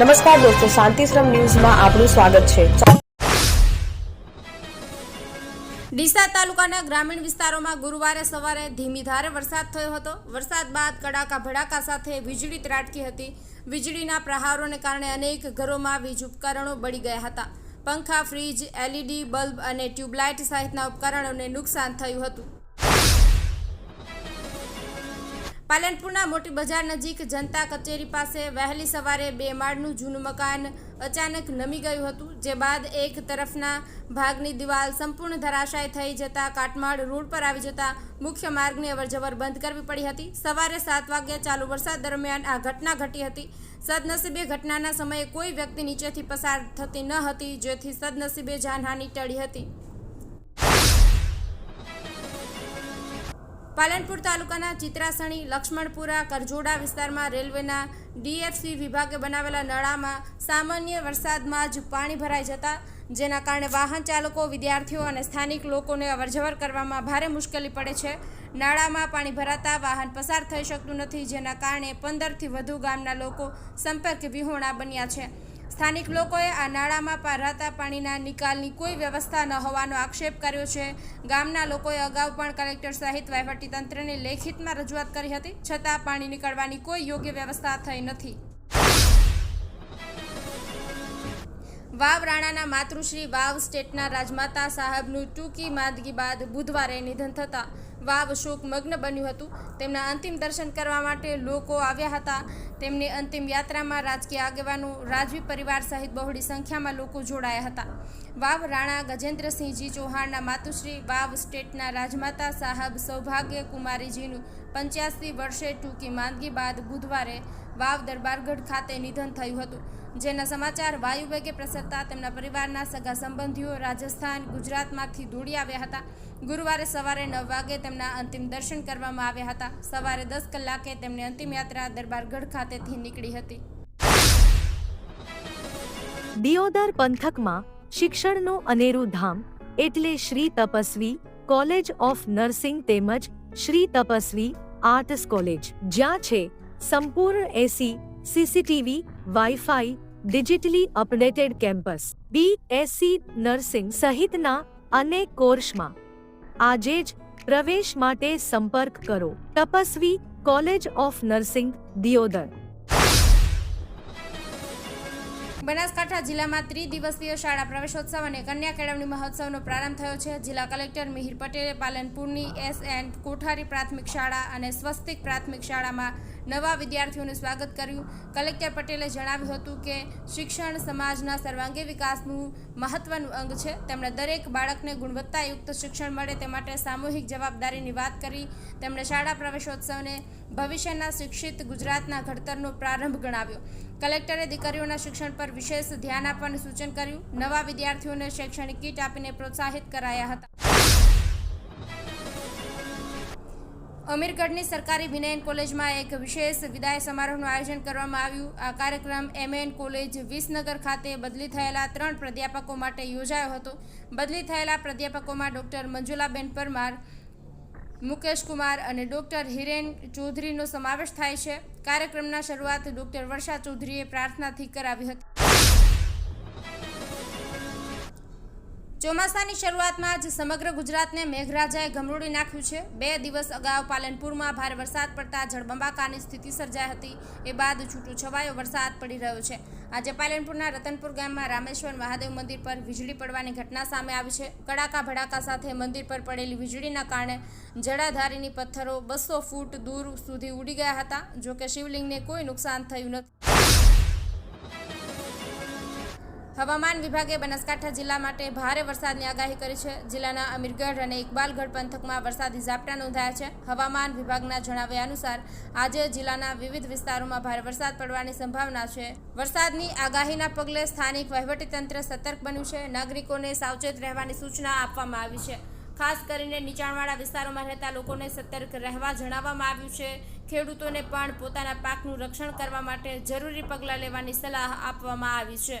નમસ્કાર દોસ્તો શાંતિશ્રમ ન્યૂઝમાં આપનું સ્વાગત છે. ડીસા તાલુકાના ગ્રામીણ વિસ્તારોમાં ગુરુવારે સવારે ધીમી ધારે વરસાદ થયો હતો. વરસાદ બાદ કડાકા ભડાકા સાથે વીજળી ત્રાટકી હતી. વીજળીના પ્રહારોને કારણે અનેક ઘરોમાં વીજ ઉપકરણો બળી ગયા હતા. પંખા, ફ્રીજ, એલઈડી, બલ્બ અને ટ્યુબલાઇટ સહિતના ઉપકરણોને નુકસાન થયું હતું. પાલનપુરના મોટી બજાર નજીક જનતા કચેરી પાસે વહેલી સવારે બે માળનું જૂનું મકાન અચાનક નમી ગયું હતું, જે બાદ એક તરફના ભાગની દિવાલ સંપૂર્ણ ધરાશાય થઈ જતા કાટમાળ રોડ પર આવી જતા મુખ્ય માર્ગની અવરજવર બંધ કરવી પડી હતી. સવારે સાત વાગ્યે ચાલુ વરસાદ દરમિયાન આ ઘટના ઘટી હતી. સદનસીબે ઘટનાના સમયે કોઈ વ્યક્તિ નીચેથી પસાર થતી ન હતી, જેથી સદનસીબે જાનહાનિ ટળી હતી. પાલનપુર તાલુકાના ચિત્રાસણી, લક્ષ્મણપુરા, કરજોડા વિસ્તારમાં રેલવેના ડીએફસી વિભાગે બનાવેલા નળામાં સામાન્ય વરસાદમાં જ પાણી ભરાઈ જતા, જેના કારણે વાહન ચાલકો, વિદ્યાર્થીઓ અને સ્થાનિક લોકોને અવરજવર કરવામાં ભારે મુશ્કેલી પડે છે. નાળામાં પાણી ભરાતા વાહન પસાર થઈ શકતું નથી, જેના કારણે પંદરથી વધુ ગામના લોકો સંપર્ક વિહોણા બન્યા છે. સ્થાનિક લોકોએ આ નાળામાં ભરાતા પાણીના નિકાલની કોઈ વ્યવસ્થા ન હોવાનો આક્ષેપ કર્યો છે. ગામના લોકોએ અગાઉ પણ કલેક્ટર સહિત વહીવટીતંત્રને લેખિતમાં રજૂઆત કરી હતી. છતાં પાણી નીકળવાની કોઈ યોગ્ય વ્યવસ્થા થઈ નથી. વાવ રાણાના માતૃશ્રી વાવ સ્ટેટના રાજમાતા સાહેબનું ટૂંકી માંદગી બાદ બુધવારે નિધન થતાં વાવ શોકમગ્ન બન્યું હતું. તેમના અંતિમ દર્શન કરવા માટે લોકો આવ્યા હતા. તેમની અંતિમ યાત્રામાં રાજકીય આગેવાનો, રાજવી પરિવાર સહિત બહોળી સંખ્યામાં લોકો જોડાયા હતા. વાવ રાણા ગજેન્દ્રસિંહજી ચૌહાણના માતુશ્રી, વાવ સ્ટેટના રાજમાતા સાહેબ સૌભાગ્ય કુમારીજીનું પંચ્યાસી વર્ષે ટૂંકી માંદગી બાદ બુધવારે વાવ દરબારગઢ ખાતે નિધન થયું હતું. જેના સમાચાર વાયુવેગે પ્રસરતા તેમના પરિવારના સગા સંબંધીઓ રાજસ્થાન, ગુજરાતમાંથી દોડી આવ્યા હતા. ગુરુવારે સવારે નવ વાગે તેમના અંતિમ દર્શન કરવામાં આવ્યા હતા. સવારે દસ કલાકે તેમની અંતિમ યાત્રા દરબારગઢ ખાતેથી નીકળી હતી. દિયોદર પંથકમાં શિક્ષણનું અનેરું ધામ એટલે Shri Tapasvi college of nursing તેમજ શ્રી તપસ્વી આર્ટ્સ કોલેજ, જ્યાં છે સંપૂર્ણ AC CCTV, wifi, digitally updated campus, BSc nursing સહિતના અનેક કોર્સમાં. આજે જ પ્રવેશ માટે સંપર્ક કરો. Tapasvi college of nursing, Deodar. Banaskantha જિલ્લામાં ત્રિદિવસીય શાળા પ્રવેશોત્સવ અને કન્યા કેળવણી મહોત્સવનો પ્રારંભ થયો છે. જિલ્લા કલેક્ટર મિહિર પટેલે પાલનપુરની એસ એન કોઠારી પ્રાથમિક શાળા અને સ્વસ્તિક પ્રાથમિક શાળામાં નવા વિદ્યાર્થીઓનું સ્વાગત કર્યું. કલેક્ટર પટેલે જણાવ્યું હતું કે શિક્ષણ સમાજના સર્વાંગી વિકાસનું મહત્વનું અંગ છે. તેમણે દરેક બાળકને ગુણવત્તાયુક્ત શિક્ષણ મળે તે માટે સામૂહિક જવાબદારીની વાત કરી. તેમણે શાળા પ્રવેશોત્સવને ભવિષ્યના શિક્ષિત ગુજરાતના ઘડતરનો પ્રારંભ ગણાવ્યો. કલેક્ટરે દીકરીઓના શિક્ષણ પર વિશેષ ધ્યાન આપવાનું સૂચન કર્યું. નવા વિદ્યાર્થીઓને શૈક્ષણિક કીટ આપીને પ્રોત્સાહિત કરાયા હતા. અમીરગઢની સરકારી વિનયન કોલેજમાં એક વિશેષ વિદાય સમારોહનું આયોજન કરવામાં આવ્યું. આ કાર્યક્રમ એમએન કોલેજ વિસનગર ખાતે બદલી થયેલા ત્રણ પ્રાધ્યાપકો માટે યોજાયો હતો. બદલી થયેલા પ્રાધ્યાપકોમાં ડૉક્ટર મંજુલાબેન પરમાર, મુકેશ કુમાર અને ડૉક્ટર હિરેન ચૌધરીનો સમાવેશ થાય છે. કાર્યક્રમના શરૂઆત ડૉક્ટર વર્ષા ચૌધરીએ પ્રાર્થનાથી કરાવી હતી. ચોમાસાની શરૂઆતમાં જ સમગ્ર ગુજરાતને મેઘરાજાએ ગમરોડી નાખ્યું છે. બે દિવસ અગાઉ પાલનપુરમાં ભારે વરસાદ પડતા જળબંબાકારની સ્થિતિ સર્જાઈ હતી. એ બાદ છૂટો છવાયો વરસાદ પડી રહ્યો છે. આજે પાલનપુરના રતનપુર ગામમાં રામેશ્વર મહાદેવ મંદિર પર વીજળી પડવાની ઘટના સામે આવી છે. કડાકા ભડાકા સાથે મંદિર પર પડેલી વીજળીના કારણે જડાધારીની પથ્થરો બસો ફૂટ દૂર સુધી ઉડી ગયા હતા. જોકે શિવલિંગને કોઈ નુકસાન થયું નથી. હવામાન વિભાગે બનાસકાંઠા જિલ્લા માટે ભારે વરસાદની આગાહી કરી છે. જિલ્લાના અમીરગઢ અને ઇકબાલગઢ પંથકમાં વરસાદી ઝાપટા નોંધાયા છે. હવામાન વિભાગના જણાવ્યા અનુસાર, આજે જિલ્લાના વિવિધ વિસ્તારોમાં ભારે વરસાદ પડવાની સંભાવના છે. વરસાદની આગાહીના પગલે સ્થાનિક વહીવટીતંત્ર સતર્ક બન્યું છે. નાગરિકોને સાવચેત રહેવાની સૂચના આપવામાં આવી છે. ખાસ કરીને નીચાણવાળા વિસ્તારોમાં રહેતા લોકોને સતર્ક રહેવા જણાવવામાં આવ્યું છે. ખેડૂતોને પણ પોતાના પાકનું રક્ષણ કરવા માટે જરૂરી પગલાં લેવાની સલાહ આપવામાં આવી છે.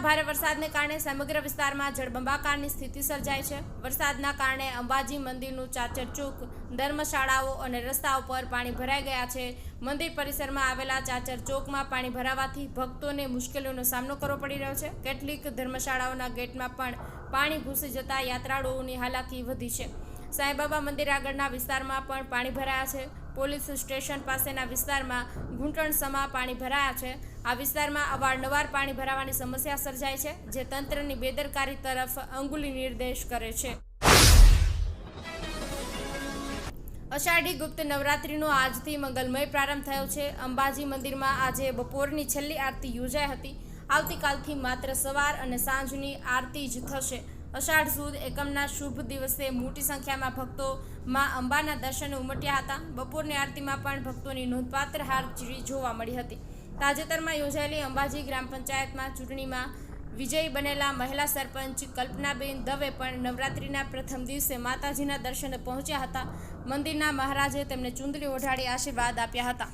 અંબાજીમાં ભારે વરસાદને કારણે સમગ્ર વિસ્તારમાં જળબંબાકારની સ્થિતિ સર્જાઈ છે. વરસાદના કારણે અંબાજી મંદિરનું ચાચર ચોક ધર્મશાળાઓ અને રસ્તા ઉપર પાણી ભરાઈ ગયા છે. મંદિર પરિસરમાં આવેલા ચાચર ચોકમાં પાણી ભરાવાથી ભક્તોને મુશ્કેલીઓનો સામનો કરવો પડી રહ્યો છે. કેટલીક ધર્મશાળાઓના ગેટમાં પણ પાણી ઘૂસી જતા યાત્રાળુઓની હાલાકી વધી છે. સાંઈબાબા મંદિર આગળના વિસ્તારમાં પણ પાણી ભરાયા છે. પોલીસ સ્ટેશન પાસેના વિસ્તારમાં ઘૂંટણ સમા પાણી ભરાયા છે. આ વિસ્તારમાં અવારનવાર પાણી ભરાવાની સમસ્યા સર્જાય છે, જે તંત્રની બેદરકારી તરફ અંગુલી નિર્દેશ કરે છે. અષાઢી ગુપ્ત નવરાત્રિનો આજથી મંગલમય પ્રારંભ થયો છે. અંબાજી મંદિરમાં આજે બપોરની છેલ્લી આરતી યોજાઈ હતી. આવતીકાલથી માત્ર સવાર અને સાંજની આરતી જ થશે. અષાઢ સુદ એકમના શુભ દિવસે મોટી સંખ્યામાં ભક્તો મા અંબાના દર્શને ઉમટ્યા હતા. બપોરની આરતીમાં પણ ભક્તોની નોંધપાત્ર હાજરી જોવા મળી હતી. તાજેતરમાં યોજાયેલી અંબાજી ગ્રામ પંચાયતમાં ચૂંટણીમાં વિજયી બનેલા મહિલા સરપંચ કલ્પનાબેન દવે પણ નવરાત્રિના પ્રથમ દિવસે માતાજીના દર્શને પહોંચ્યા હતા. મંદિરના મહારાજે તેમને ચૂંદડી ઓઢાડી આશીર્વાદ આપ્યા હતા.